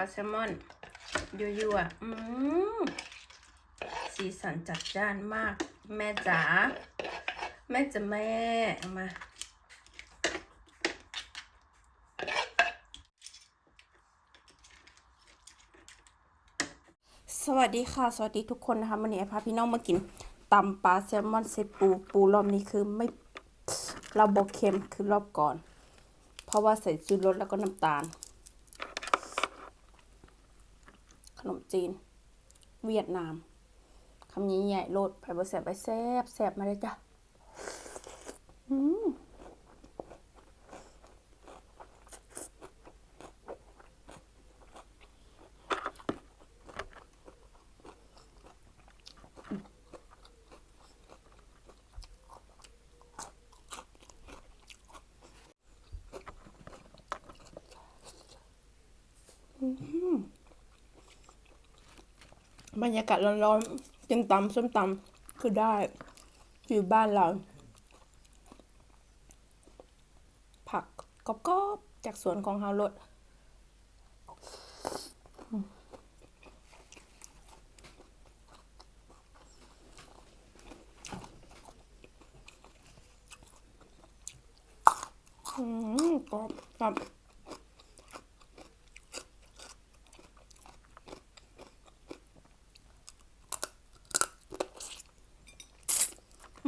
ลาแซลมอนยั่วๆอืมสีสันจัดจ้านมาก แม่จ๋าแม่จะแม่เอามา สวัสดีค่ะ สวัสดีทุกคนนะคะวันนี้ไอพาพี่น้องมากินตำปลาแซลมอนเซปูปูรอบนี้คือไม่เราบอกเค็มคือรอบก่อน เพราะว่าใส่ซูรสแล้วก็น้ำตาล ขนม จีน เวียดนามคำนี้ใหญ่โลดไปบแสบไปแซบแซบมาเลยจ้ะอืม บรรยากาศร้อนๆกินตำส้มตำคือได้อยู่บ้านเรา ผักกรอบๆจากสวนของเฮาโลดอืมกรอบกรอบ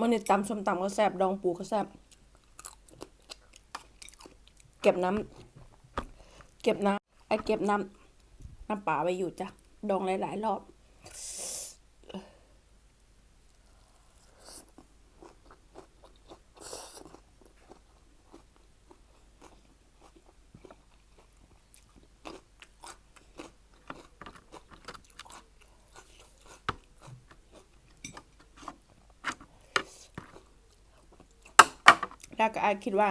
มันนี่ตำส้มตำก็แซ่บดองปูก็แซ่บเก็บน้ำเก็บน้ำไอเก็บน้ำน้ำป่าไว้อยู่จ้ะดองหลายๆรอบ แล้วก็ไอาคิดว่า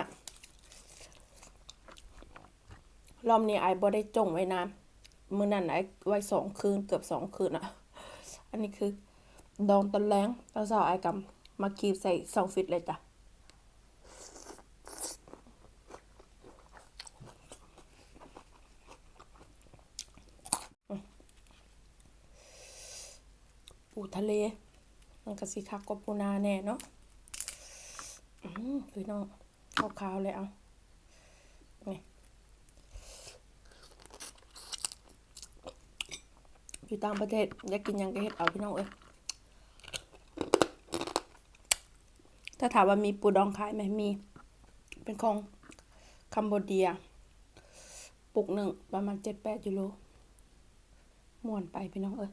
รอบนี้ไอายบ่ได้จงไว้นานมื้อนั้นไอไว้สองคืนเกือบสองคืนอะอันนี้คือ ดองตอนแรงตอนเช้าไอกำมาคีบใส่ซองฟิตเลยจ้ะปูทะเล มันก็สิคักกว่าปูนาแน่เนาะอืม พี่น้องขาวๆเลยเอานี่อยู่ต่างประเทศอยากกินยังก็เฮ็ดเอาพี่น้องเอ้ยถ้าถามว่ามีปูดองขายไหมมี เป็นของคัมโบเดียปุกหนึ่งประมาณเจ็ดแปดยูโรม่วนไปพี่น้องเอ้ย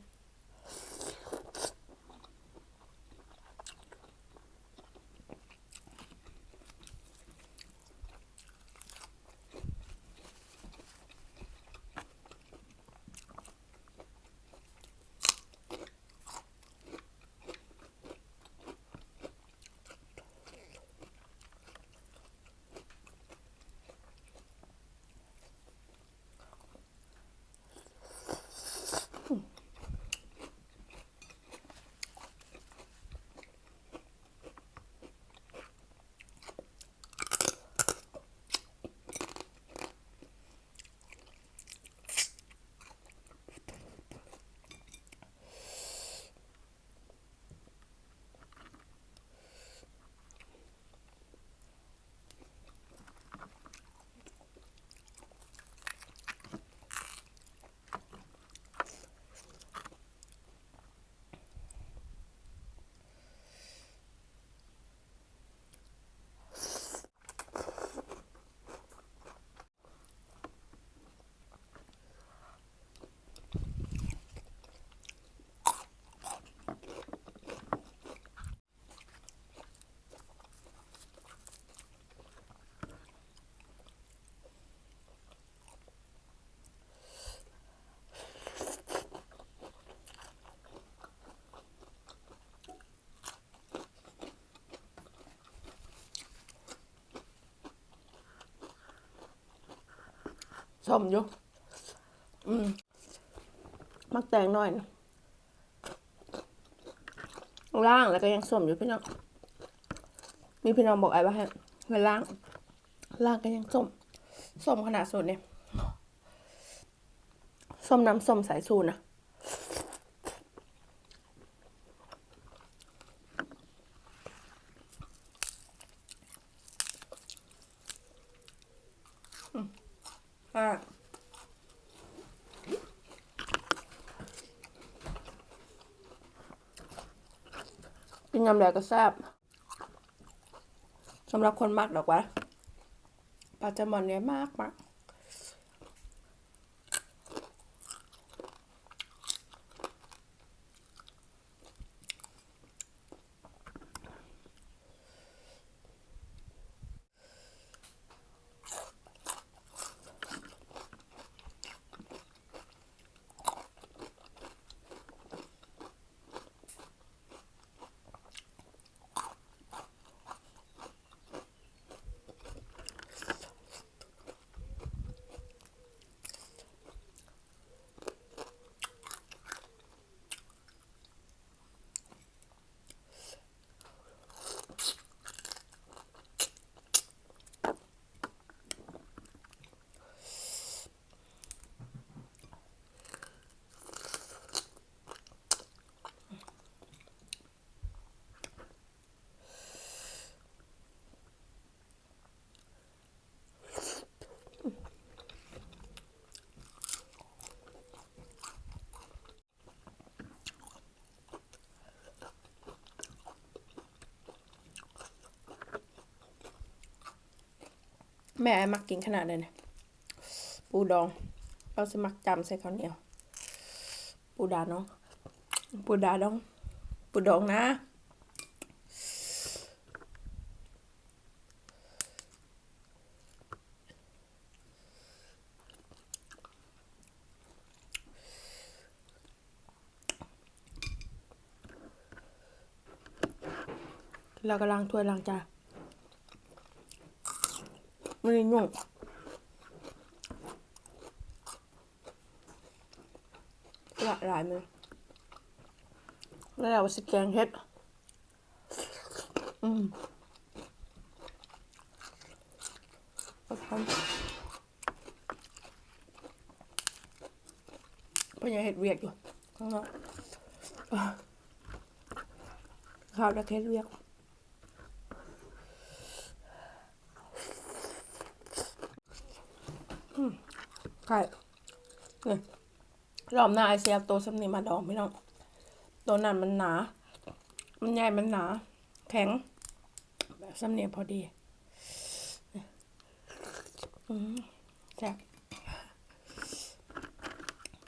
ส้มอยู่อืมมักแตงหน่อยนะล่างแล้วก็ยังส้มอยู่พี่น้องมีพี่น้องบอกไอ้ว่าให้ให้ล่างล่างก็ยังส้มส้มขนาดสุดเนี่ยส้มน้ำส้มสายสูนะอืม อะกินยำแหลกก็แซ่บสำหรับคนมากดอกวะปลาแซลมอนเนี่ยมากมาก แม่มักกินขนาดเลยนะปูดอง เราจะมักจำใส่ข้าวเหนียว ปูดาน้อง ปูดาดอง ปูดองนะเรากำลังถ้วยล้างจาน ไม่ได้ยุ่งละหลายมือแล้วเราสแกงเฮ็ด อืมก็ทำพรายังเฮ็ดเวียกอยู่ข้างนอกข้าวแล้วเฮ็ดเวียก ใช่เนี่ยรอบหน้าไอเซียตัวสำนีมาดองพี่น้องตัวนั้นมันหนา มันใหญ่มันหนา แข็งแบบสำเนียพอดีอืมแซ่บ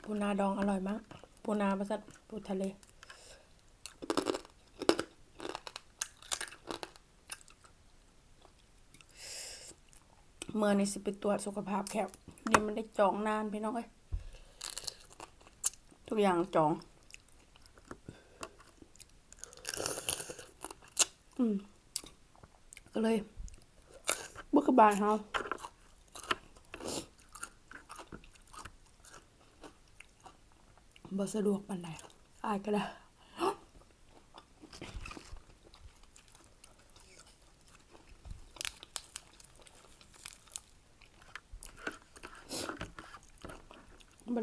ปูนาดองอร่อยมาก ปูนาประสัดปูทะเลเมื่อในสิไปตรวจสุขภาพแคบ เดี๋ยมันได้จองนานพี่น้องเอ้ยทุกอย่างจอง อืมก็เลยบุกบานเฮาบ่สะดวกปานใดอายก็ได้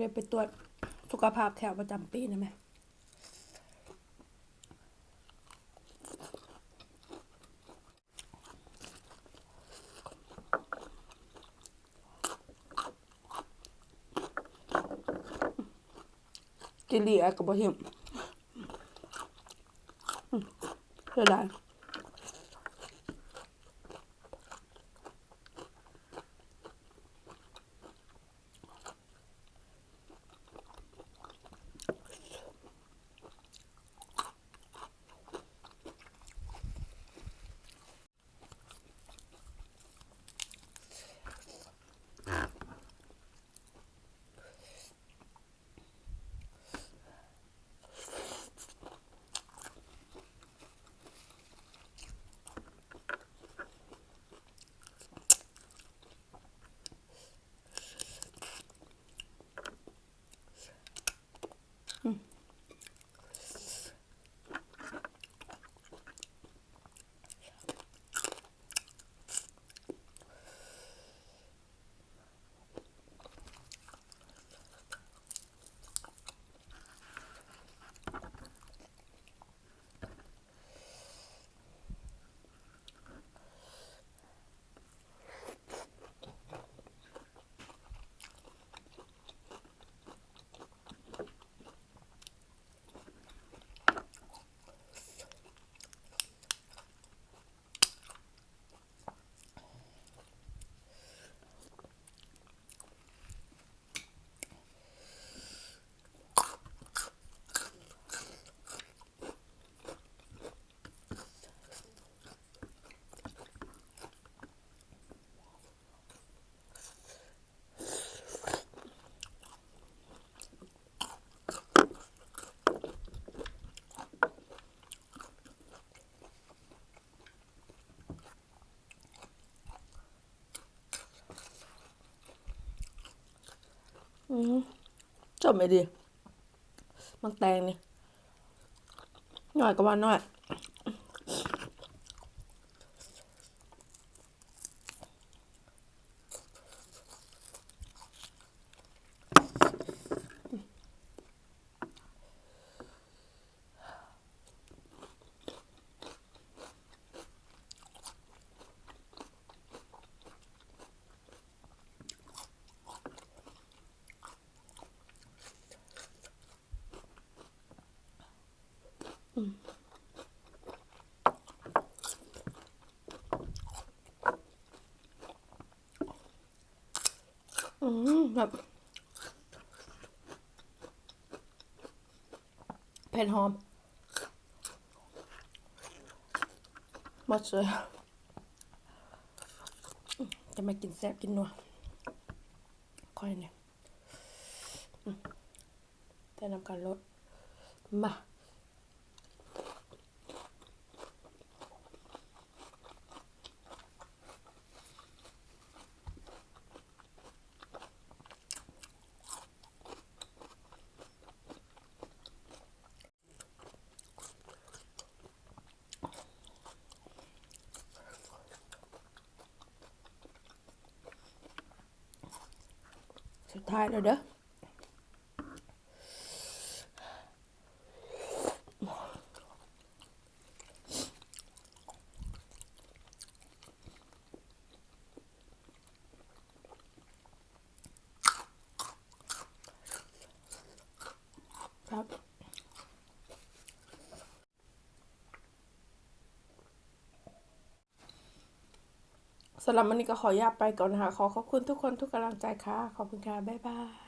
ได้ไปตรวจสุขภาพแถวประจำปีนะแม่จิลีอะกับบะหิมอืมเสียดายอื จบไม่ดี มังแตงนี่หน่อยก็ว่าหน่อย อืม แบบเผ็ดหอมหมดเลยจะมากินแซ่บกินนัวค่อยเนี่ยแต่นำการลดมา สุดท้ายแล้วเด้อ ครับ สำหรับวันนี้ก็ขออนุญาตไปก่อนนะคะ ขอขอบคุณทุกคนทุกกำลังใจค่ะ ขอบคุณค่ะ บ๊ายบาย